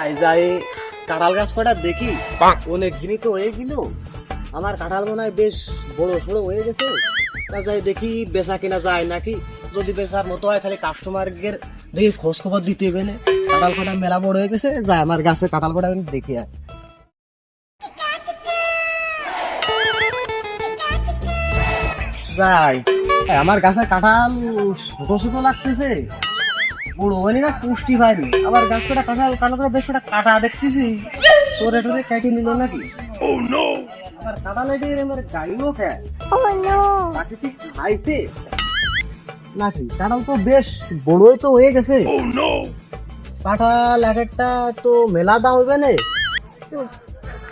I যাই। কাঁঠাল গাছ কটা দেখি? অনেক দিনই তো হয়ে গেল। আমার কাঁঠাল মনে হয় বেশ বড় সড়ো হয়ে গেছে। তা যাই দেখি বেচা কিনা যায় নাকি? যদি বেচার মতো হয় খালি কাস্টমারকে দেখি খোঁজ খবর দিতে হবে না। কাঁঠাল কটা মেলা বড় হয়ে গেছে যাই আমার গাছে কাঁঠাল কটা আমি দেখি আর যাই। আমার গাছে কাঁঠাল ছোট ছোট লাগতেছে। বড় হয়নি না পুষ্টি পাইনি আমার গাছ কটা কাঁঠাল কাঁঠাল বেশ কটা কাটা দেখতেছি। সরে টরে কেটে নিল নাকি? আমার কাঁঠাল এটি আমার গাড়িও খায় তাকে কি খাইতে। নাকি? কাঁঠাল তো বেশ বড়ই তো হয়ে গেছে। কাঁঠাল এক একটা তো মেলা দাম হবে না।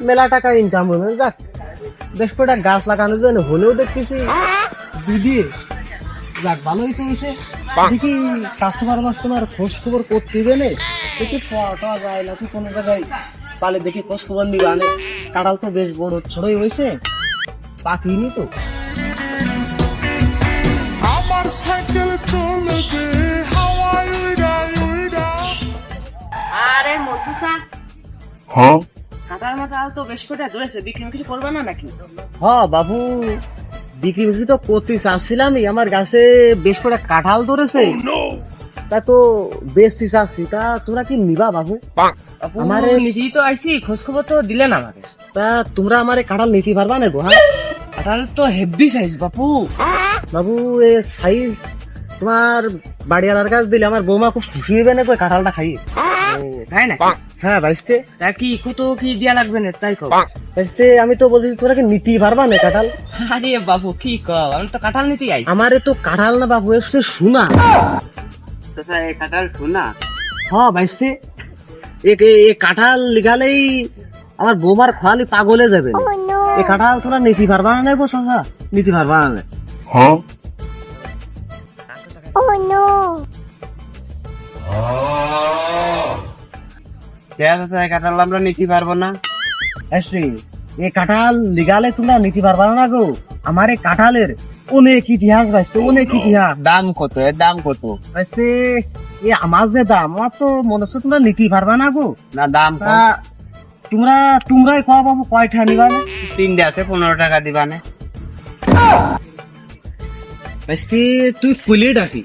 মেলা টাকা ইনকাম হবে। যাক বেশ কটা গাছ লাগানোর জন্য হলেও দেখতেছি। দিদি যাক ভালোই তো হয়েছে দেখি কাস্টমার মাস্টমার খোঁজ খবর করতে দিবে দেখি পাওয়া যায় নাকি কোনো জায়গায়। পালে দেখি খোঁজ খবর নিবে। আনে কাঁঠাল তো বেশ বড় ছোটই হয়েছে। পাকিনি তো। আমার সাইকেল চলবে হাওয়ায় আরে মধুসা হ্যাঁ। কাঁঠাল মাটাল তো বেশ করে ধরেছে। বিক্রি বিক্রি করবে না নাকি? হ বাবু। বিক্রি বিক্রি তো করতে চাচ্ছিলাম আমার গাছে বেশ করে কাঁঠাল ধরেছে। তা তো বেশি চাচ্ছি। তা তোরা কি নিবা বাবু? আমার নিতেই তো আইসি খোঁজ খবর তো দিলেন আমাকে। তা তোমরা আমার কাঁঠাল নিতে পারবা না গো হ্যাঁ? কাঁঠাল তো হেভি সাইজ বাপু। বাবু এ সাইজ তোমার বাড়িওয়ালার কাছ দিলে আমার বৌমা খুব খুশি হবে না কই কাঁঠালটা খাইয়ে? তাই না হ্যাঁ বাইসতে তা কি কত কি দিয়া লাগবে না? তাই কও। বাইসতে আমি তো বলছি তোরা কি নিতেই পারবা না কাঁঠাল? আরে বাবু কি কও? আমি তো কাঁঠাল নিতেই আইসি আমারে তো কাঁঠাল না বাবু এসছে শোনা কাঁঠাল শোনা হ্যাঁ বাইসতে এ এ কাঁঠাল লিগালেই আমার বৌমার খালি পাগলে যাবে। এই কাঁঠাল তোরা নিতে পারবা না গো চাচা? নিতে পারবা না। হ্যাঁ? কাঁঠাল আমরা নিতে পারব না। এই কাঁঠাল লিগালে তোমরা নিতে পারবা না গো। আমার এই কাঁঠালের অনেক ইতিহাস অনেক ইতিহাস। দাম কত? এর দাম কত? এ আমার যে দাম আমার তো মনে হচ্ছে তোমরা নিতে পারবা না গো। না দাম তোমরা তোমরাই খাওয়া বাবু কয়টা নিবা না? তিনটে আছে পনেরো টাকা দিবানে বাইসতে তুই ফুলে ডাকি।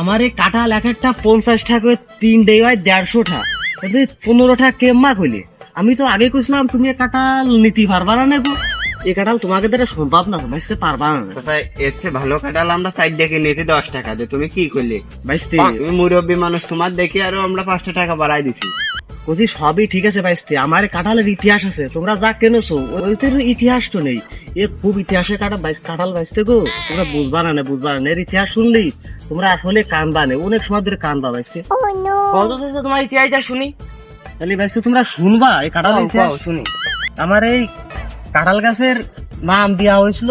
আমার এই কাঁঠাল এক একটা পঞ্চাশ টাকা তিন হয় দেড়শো টাকা তাহলে পনেরো টাকা কেম্মা কইলে আমি তো আগে কইছিলাম তুমি কাঁঠাল নিতে পারবা না কাঁঠাল তোমাকে দ্বারা সম্ভব না বাইসতে পারবা না। এসছে ভালো কাটাল আমরা সাইড দেখে নিতে দশ টাকা দিয়ে। তুমি কি করলে? তুমি মুরব্বী মানুষ তোমার দেখে আরও আমরা পাঁচটা টাকা বাড়াই দিছি। কচি সবই ঠিক আছে বাইসতে আমার কাঁঠালের ইতিহাস আছে তোমরা যা কেনেছো ওইটার ইতিহাস তো নেই। এ খুব ইতিহাসে কাঁটা বাইস কাঁঠাল বাইসতে গো তোমরা বুঝবা না না বুঝবা না। এর ইতিহাস শুনলেই তোমরা আসলে কানবা না অনেক সময় ধরে কানবা বাইসতে। তোমার ইতিহাসটা শুনি। তাহলে তোমরা শুনবা এই কাঁঠাল ইতিহাস। শুনি। আমার এই কাঁঠাল গাছের নাম দেওয়া হয়েছিল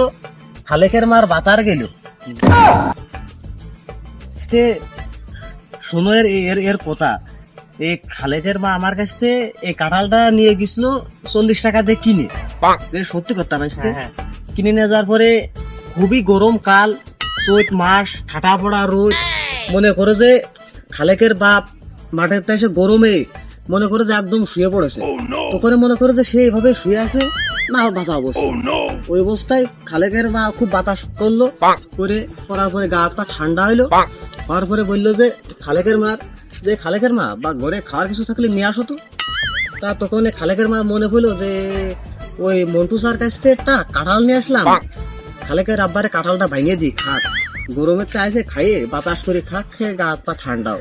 খালেকের মার বাতার গেল। শোনো এর এর এর কথা এই খালেকের মা আমার কাছ থেকে এই কাঁঠালটা নিয়ে গেছিল চল্লিশ টাকা দিয়ে কিনে। সত্যি কথা পাইছে হ্যাঁ, কিনে নিয়ে যাওয়ার পরে খুবই গরম কাল চৈত মাস ঠাটা পড়া রোদ। মনে করে যে খালেকের বাপ মাঠের এসে গরমে মনে করে যে একদম শুয়ে পড়েছে। তখন মনে করে যে সে এইভাবে শুয়ে আছে না বাঁচা অবস্থা ওই অবস্থায় খালেকের মা খুব বাতাস করল করে করার পরে গা হাত পা ঠান্ডা হইল। হওয়ার পরে বলল যে খালেকের মার যে খালেকের মা বা ঘরে খাওয়ার কিছু থাকলে নিয়ে আসো তো। তা তখন খালেকের মা মনে হইল যে ওই মন্টু স্যার কাছ থেকে একটা কাঁঠাল নিয়ে আসলাম। খালেকের আব্বারে কাঁঠালটা ভাঙিয়ে দিই খাক। গরমের তে আসে খাইয়ে বাতাস করে খাক খেয়ে গা হাত পা ঠান্ডাও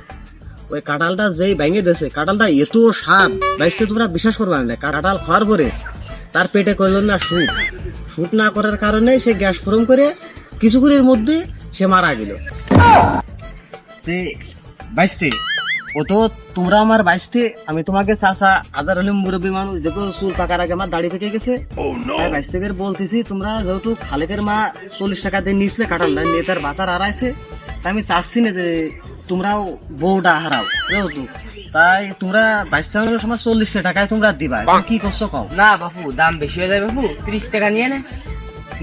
ওই কাঁঠালটা যেই ভেঙে দিয়েছে কাঁঠালটা এত স্বাদ। বাইসতে তোমরা বিশ্বাস করবে না কাঁঠাল খাওয়ার পরে তার পেটে করল না শুট শুট না করার কারণে সে গ্যাস ফরম করে কিছুক্ষণের মধ্যে সে মারা গেল। তে বাইসতে ও তো তোমরা আমার বাইসতে আমি তোমাকে চাষা আদার হলে মুরব্বী মানুষ দেখো চুল পাকার আগে আমার দাড়ি থেকে গেছে। তাই বাইশ থেকে বলতেছি তোমরা যেহেতু খালেকের মা চল্লিশ টাকা দিয়ে নিয়েছিলে কাঁঠালটা নিয়ে তার বাতার আড়াইছে তাই আমি চাচ্ছি না যে তোমরাও বউটা হারাও যেহেতু তাই তোমরা বাইশ টাকা সময় চল্লিশ টাকায় তোমরা দিবা কি করছ কও? না বাপু, দাম বেশি হয়ে যায় বাপু ত্রিশ টাকা নিয়ে নে?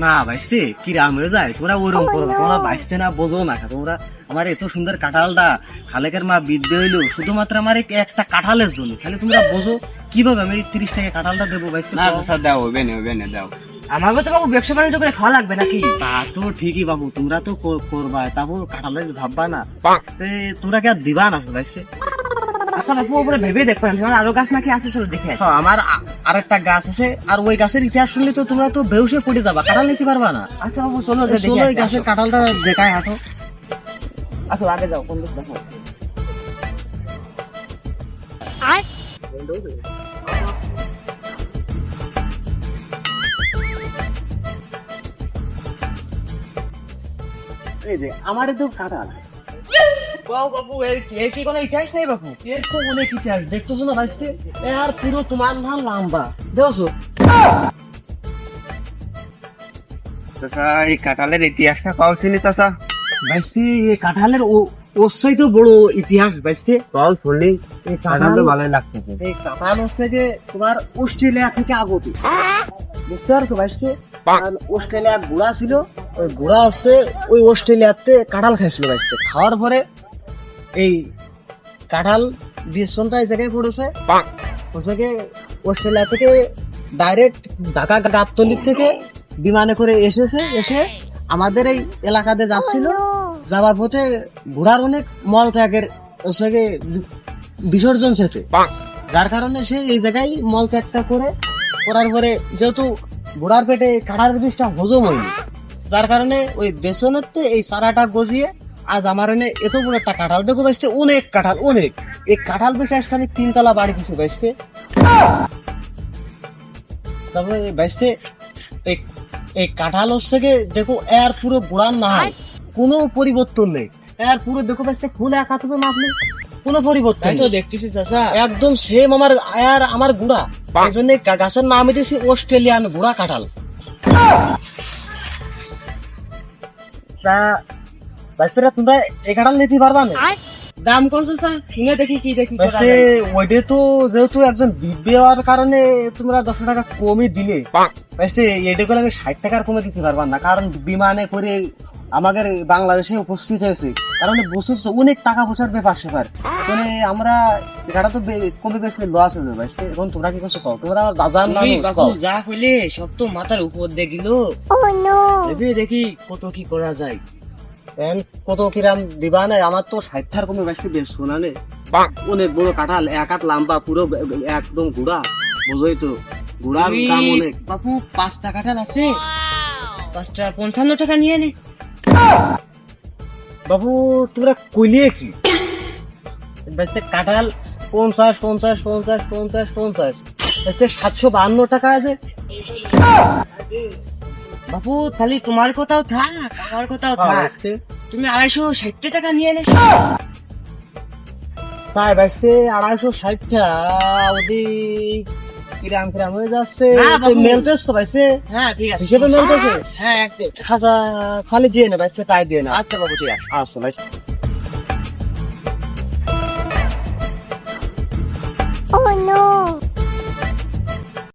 না বাইসতে কি রাম হয়ে যায়? তোমরা ওরকম করো না, তোমরা বাইসতে না বোঝো না। তোমরা আমার এত সুন্দর কাঁঠালটা খালেকের মা বিদ্যে হইল শুধুমাত্র আমার একটা কাঁঠালের জন্য। খালি তোমরা বোঝো কীভাবে আমি তিরিশ টাকা কাঁঠালটা দেবো বাইসতে না চাচা দাও হবে না হবে না দাও। আমাকে তো বাবু ব্যবসা বাণিজ্য করে খাওয়া লাগবে নাকি? তা তো ঠিকই বাবু তোমরা তো করবা তারপর কাঁঠালের ভাববা না। তোমরা কি আর দিবা না বাইসতে? আচ্ছা বাবু ওপরে ভেবে দেখবেন আমার আরও গাছ নাকি আছে চলো দেখে আসি আমার আরেকটা গাছ আছে আর ওই গাছের ইতিহাস শুনলে তো তোমরা তো বেউসে পড়ে যাবা কাঁঠাল নিতে পারবা না? আচ্ছা বাবু চলো যে চলো ওই গাছের। কাঁঠালটা দেখায় হাঁটো আসো আগে যাও কোন দিক দেখো এই যে আমার তো কাঁঠাল। বাবু বাবু এর এর কি কোনো ইতিহাস নেই বাবু? এর তো অনেক ইতিহাস দেখতেছো না ভাইস্তে আর পুরো তোমার লম্বা। দেখছ? চাচা এই কাঁঠালের ইতিহাসটা কাউ চিনি চাচা। ভাইস্তে এই কাঁঠালের ও- ওর তো বড় ইতিহাস ভাইস্তে কাউ শুনলি এই কাঁঠাল তো ভালোই লাগতেছে এই কাঁঠাল হচ্ছে যে তোমার অস্ট্রেলিয়া থেকে আগত। বুঝতে পারছ ভাইস্তে কারণ অস্ট্রেলিয়া গুড়া ছিল ওই গুড়া হচ্ছে ওই অস্ট্রেলিয়াতে কাঁঠাল খাইছিল ভাইস্তে খাওয়ার পরে এই কাঁঠাল বিশ্বনটা এই জায়গায় পড়েছে। হচ্ছে অস্ট্রেলিয়া থেকে ডাইরেক্ট ঢাকা গাবতলির থেকে বিমানে করে এসেছে এসে আমাদের এই এলাকাতে যাচ্ছিল। যাওয়ার পথে ঘোড়ার অনেক মল ত্যাগের হচ্ছে গিয়ে বিসর্জন সেতে। যার কারণে সে এই জায়গায় মল ত্যাগটা করে করার পরে যেহেতু ঘোড়ার পেটে কাঁঠালের বিষটা হজম হয়নি যার কারণে ওই বেসনের তে এই সারাটা গজিয়ে আজ আমার এনে এত বড় একটা কাঁঠাল। দেখো বেসতে অনেক কাঁঠাল অনেক। এই কাঁঠাল বেসে আজকে আমি তিনতলা বাড়ি দিছি বেসতে তারপরে বেসতে এই এই কাঁঠাল হচ্ছে গিয়ে দেখো এর পুরো না কোনো পরিবর্তন নেই। এর পুরো দেখো বেসতে ফুল একা তুমি মাপলে কোনো পরিবর্তন তো দেখতেছি চাচা। একদম সেম আমার আর আমার গুড়া। এই জন্য গাছের নাম দিয়েছি অস্ট্রেলিয়ান গুড়া কাঁঠাল। তা তোমরা এই কাঁঠাল নিতে পারবা না দাম কত শুনে দেখি কি দেখি ওইটা তো যেহেতু একজন দিব্য হওয়ার কারণে তোমরা দশ টাকা কমই দিলে এটা করে আমি ষাট টাকার কমে দিতে পারবা না কারণ বিমানে করে আমাদের বাংলাদেশে উপস্থিত হয়েছে কারণ বসুস অনেক টাকা পয়সার ব্যাপার সেপার মানে আমরা এটা তো কমে বেশি লস হয়ে যাবে এখন তোমরা কি করছ কও তোমরা আমার বাজার না তুমি যা হইলে সব তো মাথার উপর দিয়ে গেল দেখি কত কি করা যায় এখন কত কিরাম দিবা না আমার তো ষাট টাকার কমে বেশি বেশ শোনা নে অনেক বড় কাঁঠাল এক হাত লাম্বা পুরো একদম গুড়া। বুঝোই তো গুড়ার দাম অনেক। বাপু পাঁচটা কাঁঠাল আছে। পাঁচটা পঞ্চান্ন টাকা নিয়ে নে। বাবু তোমরা কইলে কি? বেচতে কাঁঠাল পঞ্চাশ পঞ্চাশ পঞ্চাশ পঞ্চাশ পঞ্চাশ। বেচতে সাতশো বাহান্ন টাকা আছে। বাপু তাহলে তোমার কোথাও থাক আমার কোথাও থাক। তুমি আড়াইশো ষাট টাকা নিয়ে নে তাই বেচতে আড়াইশো ষাটটা ওদি কিরাম কিরাম হয়ে যাচ্ছে। মেলতেছ তো হ্যাঁ ঠিক আছে। হিসেবে মেলতেছে? হ্যাঁ খাতা খালি দিয়ে না ভাইছে তাই দিয়ে না। আচ্ছা বাবু ঠিক আছে। আচ্ছা ভাইছে